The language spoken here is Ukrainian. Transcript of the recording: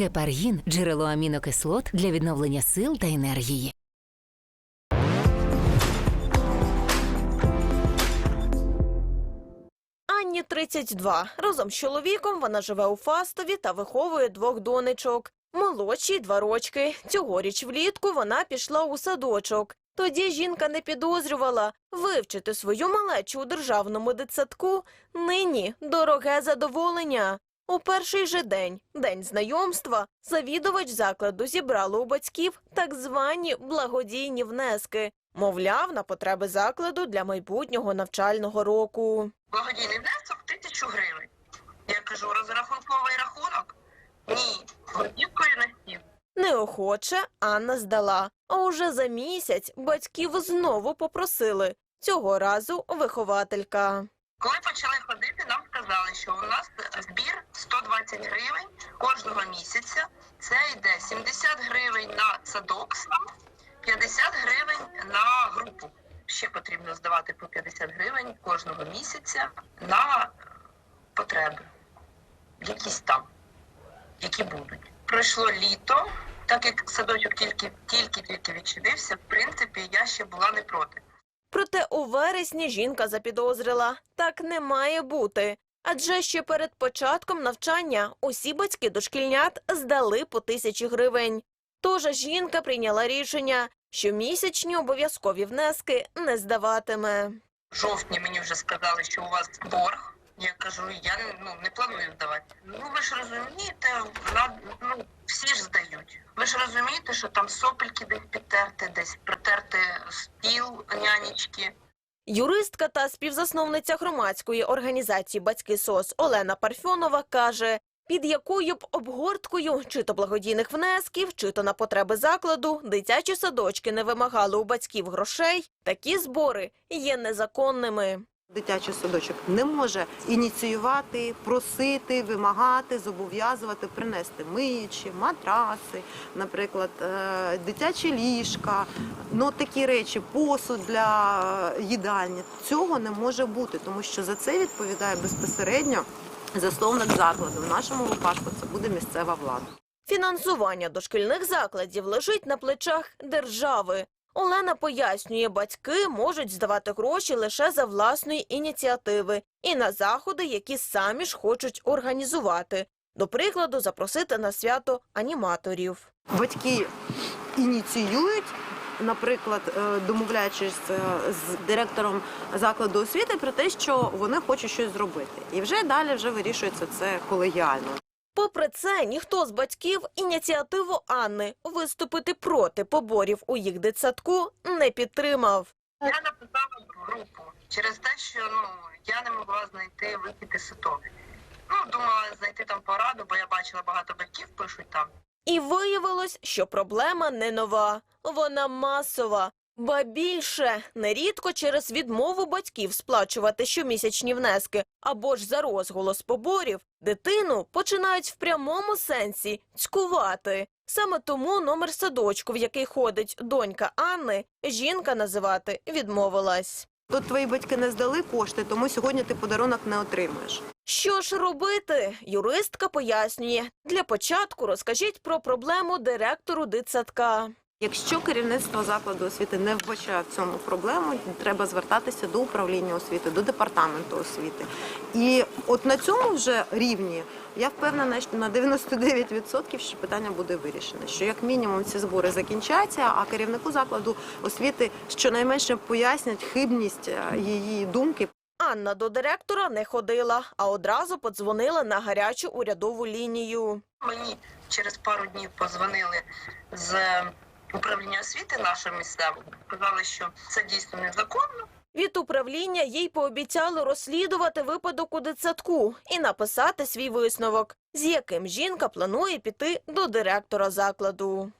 Гепаргін джерело амінокислот для відновлення сил та енергії. Анні 32. Разом з чоловіком вона живе у Фастові та виховує двох донечок. Молодшій два рочки. Цьогоріч влітку вона пішла у садочок. Тоді жінка не підозрювала вивчити свою малечу у державному дитсадку. Нині дороге задоволення. У перший же день, день знайомства, завідувач закладу зібрала у батьків так звані благодійні внески. Мовляв, на потреби закладу для майбутнього навчального року. благодійний внесок тисячу гривень. Я кажу, розрахунковий рахунок? Ні, готівкою на стіл. Неохоче Анна здала. А уже за місяць батьків знову попросили. Цього разу вихователька. Коли почали ходити, нам сказали, що у нас збір 120 гривень кожного місяця. Це йде 70 гривень на садок сам, 50 гривень на групу. Ще потрібно здавати по 50 гривень кожного місяця на потреби, якісь там, які будуть. Пройшло літо, так як садочок тільки тільки тільки відчинився, в принципі, я ще була не проти. Проте у вересні жінка запідозрила так не має бути. Адже ще перед початком навчання усі батьки дошкільнят здали по тисячі гривень. Тож жінка прийняла рішення, що місячні обов'язкові внески не здаватиме. В жовтні мені вже сказали, що у вас борг. Я кажу, я ну не планую здавати. Ну ви ж розумієте, ну всі ж здають. Ви ж розумієте, що там сопельки десь підтерти, десь притерти стіл нянечки. Юристка та співзасновниця громадської організації Батьки СОС Олена Парфьонова каже, під якою б обгорткою чи то благодійних внесків, чи то на потреби закладу дитячі садочки не вимагали у батьків грошей, такі збори є незаконними. Дитячий садочок не може ініціювати, просити, вимагати, зобов'язувати принести миючі, матраси, наприклад, е, дитячі ліжка, ну такі речі, посуд для їдальні. Цього не може бути, тому що за це відповідає безпосередньо засновник закладу. В нашому випадку це буде місцева влада. Фінансування дошкільних закладів лежить на плечах держави. Олена пояснює, батьки можуть здавати гроші лише за власної ініціативи і на заходи, які самі ж хочуть організувати. До прикладу, запросити на свято аніматорів. Батьки ініціюють, наприклад, е, домовляючись е, з директором закладу освіти про те, що вони хочуть щось зробити, і вже далі вже вирішується це колегіально. Попри це, ніхто з батьків ініціативу Анни виступити проти поборів у їх дитсадку не підтримав. Я написала в групу через те, що ну я не могла знайти вихід із ситуації. Ну думала знайти там пораду, бо я бачила багато батьків пишуть там. І виявилось, що проблема не нова, вона масова. Ба більше нерідко через відмову батьків сплачувати щомісячні внески або ж за розголос поборів дитину починають в прямому сенсі цькувати. Саме тому номер садочку, в який ходить донька Анни, жінка називати відмовилась. Тут твої батьки не здали кошти, тому сьогодні ти подарунок не отримуєш. Що ж робити? Юристка пояснює. Для початку розкажіть про проблему директору дитсадка. Якщо керівництво закладу освіти не вбачає в цьому проблему, треба звертатися до управління освіти, до департаменту освіти. І от на цьому вже рівні я впевнена, що на 99% що питання буде вирішено. Що як мінімум ці збори закінчаться, а керівнику закладу освіти щонайменше пояснять хибність е, її думки. Анна до директора не ходила, а одразу подзвонила на гарячу урядову лінію. Мені через пару днів позвонили з управління освіти нашого місцевого. Сказали, що це дійсно незаконно. Від управління їй пообіцяли розслідувати випадок у дитсадку і написати свій висновок, з яким жінка планує піти до директора закладу.